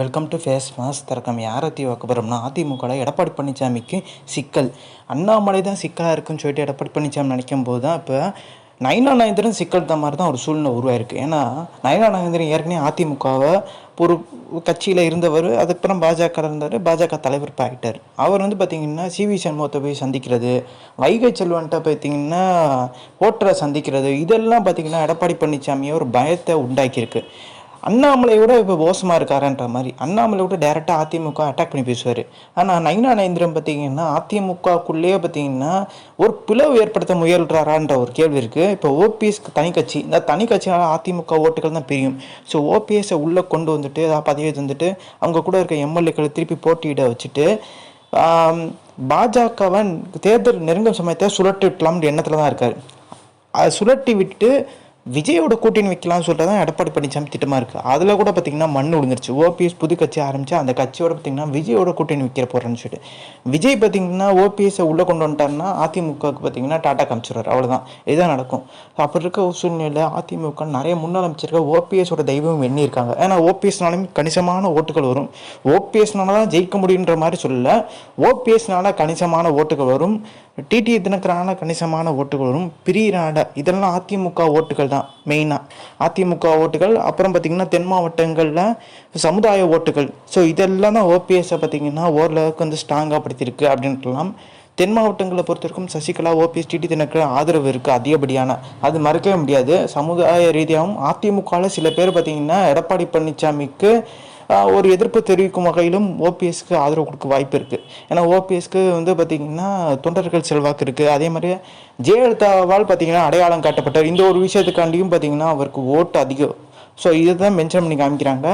Welcome to face mass திறக்கம் யாரை தீ வைக்க அதிமுகவில் எடப்பாடி பழனிசாமிக்கு சிக்கல். அண்ணாமலை தான் சிக்கலாக இருக்குன்னு சொல்லிட்டு எடப்பாடி பழனிசாமி நினைக்கும் போது தான் இப்போ நயனா நாயந்திரன் சிக்கல் தான் மாதிரி தான் ஒரு சூழ்நிலை உருவாயிருக்கு. ஏன்னா நயனா நாயந்திரன் ஏற்கனவே அதிமுகவை ஒரு கட்சியில் இருந்தவர் அதுக்கப்புறம் பாஜக இருந்தார் பாஜக தலைவர் இப்போ ஆகிட்டார் அவர் வந்து பார்த்திங்கன்னா சிவி சண்முகத்தை போய் சந்திக்கிறது வைகை செல்வன்ட்ட பார்த்திங்கன்னா ஓட்டரை சந்திக்கிறது இதெல்லாம் பார்த்திங்கன்னா எடப்பாடி பழனிசாமியை ஒரு பயத்தை உண்டாக்கியிருக்கு. அண்ணாமலையோட இப்போ மோசமாக இருக்காருன்ற மாதிரி. அண்ணாமலை விட டேரெக்டாக அதிமுக அட்டாக் பண்ணி பேசுவார். ஆனால் நயனா நயந்திரம் பார்த்தீங்கன்னா அதிமுகக்குள்ளேயே பார்த்தீங்கன்னா ஒரு பிளவு ஏற்படுத்த முயல்றாரான்ற ஒரு கேள்வி இருக்குது இப்போ ஓபிஎஸ்க்கு தனி கட்சி. இந்த தனி கட்சினால அதிமுக ஓட்டுகள் தான் பிரியும். ஸோ ஓபிஎஸை உள்ளே கொண்டு வந்துட்டு ஏதாவது பதவி தந்துட்டு அவங்க கூட இருக்க எம்எல்ஏக்களை திருப்பி போட்டியிட வச்சுட்டு பாஜகவன் தேர்தல் நெருங்கும் சமயத்தை சுழட்டி விட்டலாம்னு எண்ணத்தில் தான் இருக்கார். அதை சுழட்டி விட்டு விஜயோட கூட்டணி வைக்கலாம்னு சொல்லிட்டு தான் எடப்பாடி பழனிசாமி திட்டமாக இருக்குது அதில் கூட பார்த்திங்கன்னா மண் விழுந்துருச்சு ஓபிஎஸ் புது கட்சி ஆரம்பித்து அந்த கட்சியோட பார்த்திங்கன்னா விஜயோட கூட்டணி வைக்கிற போகிறேன்னு சொல்லிட்டு. விஜய் பார்த்திங்கன்னா ஓபிஎஸை உள்ளே கொண்டு வந்துட்டாருன்னா அதிமுகவுக்கு பார்த்திங்கன்னா டாட்டா காமிச்சிடுவார் அவ்வளோதான் இதுதான் நடக்கும். அப்படி இருக்க ஒரு சூழ்நிலையில் அதிமுக நிறைய முன்னாள் அமைச்சிருக்க ஓபிஎஸோட தெய்வம் எண்ணியிருக்காங்க. ஏன்னா ஓபிஎஸ்னாலும் கணிசமான ஓட்டுகள் வரும். ஓபிஎஸ்னால தான் ஜெயிக்க முடியுன்ற மாதிரி சொல்லலை. ஓபிஎஸ்னால கணிசமான ஓட்டுகள் வரும். டிடி தினக்கரான கணிசமான ஓட்டுகளும் பிரியராட இதெல்லாம் அதிமுக ஓட்டுகள் தான் மெயினாக அதிமுக ஓட்டுகள் அப்புறம் பார்த்திங்கன்னா தென் மாவட்டங்களில் சமுதாய ஓட்டுகள். ஸோ இதெல்லாம் தான் ஓபிஎஸை பார்த்திங்கன்னா ஓரளவுக்கு வந்து ஸ்ட்ராங்காக படுத்தியிருக்கு அப்படின்ட்டுலாம் தென் மாவட்டங்களை பொறுத்தவரைக்கும் சசிகலா ஓபிஎஸ் டிடி தினகரன் ஆதரவு இருக்குது அதிகப்படியான. அது மறக்கவே முடியாது. சமுதாய ரீதியாகவும் அதிமுகவில் சில பேர் பார்த்திங்கன்னா எடப்பாடி பழனிசாமிக்கு ஒரு எதிர்ப்பு தெரிவிக்கும் வகையிலும் ஓபிஎஸ்க்கு ஆதரவு கொடுக்க வாய்ப்பு இருக்குது ஏன்னா ஓபிஎஸ்க்கு வந்து பார்த்திங்கன்னா தொண்டர்கள் செல்வாக்கு இருக்குது அதே மாதிரி ஜெயலலிதாவால் பார்த்திங்கன்னா அடையாளம் காட்டப்பட்டார். இந்த ஒரு விஷயத்துக்காண்டியும் பார்த்திங்கன்னா அவருக்கு ஓட்டு அதிகம். ஸோ இதை தான் மென்ஷன் பண்ணி காமிக்கிறாங்க.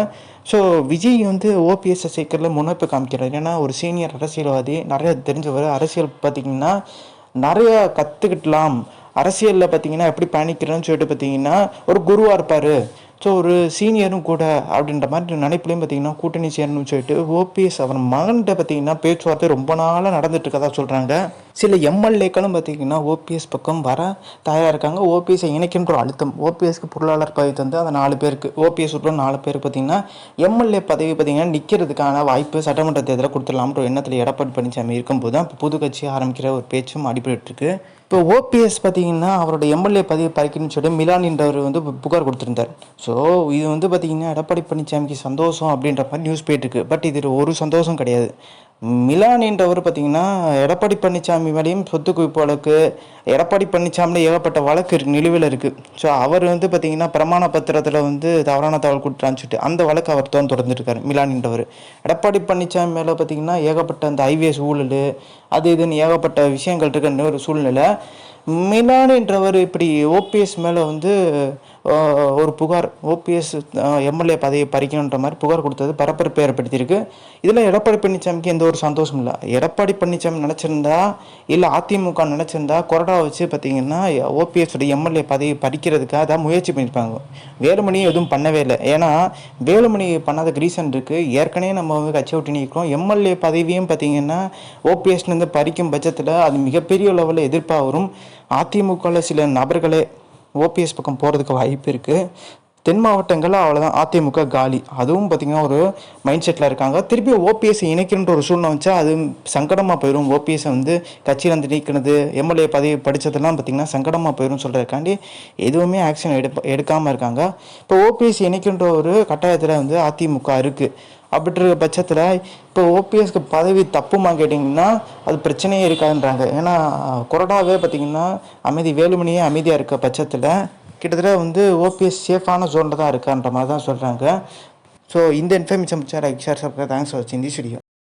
ஸோ விஜய் வந்து ஓபிஎஸ்ஸை சேர்க்கறதுல முன்னப்பு காமிக்கிறார். ஏன்னா ஒரு சீனியர் அரசியல்வாதி நிறைய தெரிஞ்சவர் அரசியல் பார்த்திங்கன்னா நிறைய கற்றுக்கிட்டலாம் அரசியலில் பார்த்தீங்கன்னா எப்படி பயணிக்கிறேன்னு சொல்லிட்டு பார்த்தீங்கன்னா ஒரு குருவாக இருப்பார். ஸோ ஒரு சீனியரும் கூட அப்படின்ற மாதிரி நினைப்புலையும் பார்த்தீங்கன்னா கூட்டணி சேரணும்னு சொல்லிட்டு ஓபிஎஸ் அவர் மகன்கிட்ட பார்த்தீங்கன்னா பேச்சுவார்த்தை ரொம்ப நாளாக நடந்துட்டு இருக்கதா சொல்கிறாங்க சில எம்எல்ஏக்களும் பார்த்தீங்கன்னா ஓபிஎஸ் பக்கம் வர தயாராக இருக்காங்க. ஓபிஎஸ்ஸை இணைக்கின்ற அழுத்தம். ஓபிஎஸ்க்கு பொருளாளர் பதவி தந்து அந்த நாலு பேருக்கு ஓபிஎஸ் உட்பட நாலு பேர் பார்த்தீங்கன்னா எம்எல்ஏ பதவி பார்த்தீங்கன்னா நிற்கிறதுக்கான வாய்ப்பு சட்டமன்ற தேர்தலில் கொடுத்துடலாம்ன்ற எண்ணத்தில் எடப்பாடி பழனிசாமி இருக்கும்போது தான் இப்போ புது கட்சி ஆரம்பிக்கிற ஒரு பேச்சும் அடிபட்டுருக்கு இப்போ ஓபிஎஸ் பார்த்தீங்கன்னா அவரோட எம்எல்ஏ பதவி பறிக்கணும்னு சொல்லிட்டு மிலானின்றவர் வந்து புகார் கொடுத்துருந்தார். ஸோ இது வந்து பார்த்தீங்கன்னா எடப்பாடி பழனிசாமிக்கு சந்தோஷம் அப்படின்ற மாதிரி நியூஸ் போயிட்டுருக்கு பட் இது ஒரு சந்தோஷம் கிடையாது. மிலானின்றவர் பார்த்தீங்கன்னா எடப்பாடி பழனிசாமி மேலேயும் சொத்து குவிப்பு வழக்கு எடப்பாடி பழனிசாமியில் ஏகப்பட்ட வழக்கு நிலுவையில் இருக்குது ஸோ அவர் வந்து பார்த்தீங்கன்னா பிரமாண பத்திரத்தில் வந்து தவறான தகவல் கொடுத்தான்னு அந்த வழக்கு அவர் தான் தொடர்ந்துருக்காரு மிலானின்றவர் எடப்பாடி பழனிசாமி மேலே பார்த்தீங்கன்னா ஏகப்பட்ட அந்த ஐவிஎஸ் ஊழல் அது இதுன்னு ஏகப்பட்ட விஷயங்கள் இருக்குன்ற ஒரு சூழ்நிலை. மிலானின்றவர் இப்படி ஓபிஎஸ் மேலே வந்து ஒரு புகார் ஓபிஎஸ் எம்எல்ஏ பதவியை பறிக்கணுன்ற மாதிரி புகார் கொடுத்தது பரபரப்பு ஏற்படுத்தியிருக்கு. இதில் எடப்பாடி பழனிசாமிக்கு எந்த ஒரு சந்தோஷம் இல்லை. எடப்பாடி பழனிசாமி நினச்சிருந்தா இல்லை அதிமுக நினச்சிருந்தா கொரடா வச்சு பார்த்தீங்கன்னா ஓபிஎஸோட எம்எல்ஏ பதவி பறிக்கிறதுக்காக தான் முயற்சி பண்ணியிருப்பாங்க. வேலுமணியும் எதுவும் பண்ணவே இல்லை. ஏன்னா வேலுமணி பண்ணாத ரீசன் இருக்குது ஏற்கனவே நம்ம வந்து கட்சி விட்டு நிற்கிறோம் எம்எல்ஏ பதவியும் பார்த்தீங்கன்னா ஓபிஎஸ்லேருந்து பறிக்கும் பட்சத்தில் அது மிகப்பெரிய லெவலில் எதிர்ப்பாக வரும். அதிமுகவில் சில நபர்களே ஓபிஎஸ் பக்கம் போகிறதுக்கு வாய்ப்பு இருக்குது தென் மாவட்டங்களில் அவ்வளோதான் அதிமுக காலி. அதுவும் பார்த்திங்கன்னா ஒரு மைண்ட் செட்டில் இருக்காங்க. திருப்பி ஓபிஎஸ் இணைக்கணுன்ற ஒரு சூழ்நிலை வச்சா அது சங்கடமாக போயிடும் ஓபிஎஸ்ஸை வந்து கட்சியில் வந்து நீக்கினது எம்எல்ஏ பதவி படித்ததெல்லாம் பார்த்திங்கன்னா சங்கடமாக போயிடும் சொல்கிறதுக்காண்டி எதுவுமே ஆக்ஷன் எடுப்ப எடுக்காமல் இருக்காங்க. இப்போ ஓபிஎஸ் இணைக்கின்ற ஒரு கட்டாயத்தில் வந்து அதிமுக இருக்குது அப்படின்ற பட்சத்தில் இப்போ ஓபிஎஸ்க்கு பதவி தப்புமா கேட்டிங்கன்னா அது பிரச்சனையே இருக்காதுன்றாங்க. ஏன்னா கொரடாவே பார்த்திங்கன்னா அமைதி வேலுமணியே அமைதியாக இருக்க பட்சத்தில் கிட்டத்தட்ட வந்து ஓபிஎஸ் சேஃபான ஜோனில் தான் இருக்கான்ற மாதிரி தான் சொல்கிறாங்க ஸோ இந்த information share share thanks for வாட்சிங் தி வீடியோ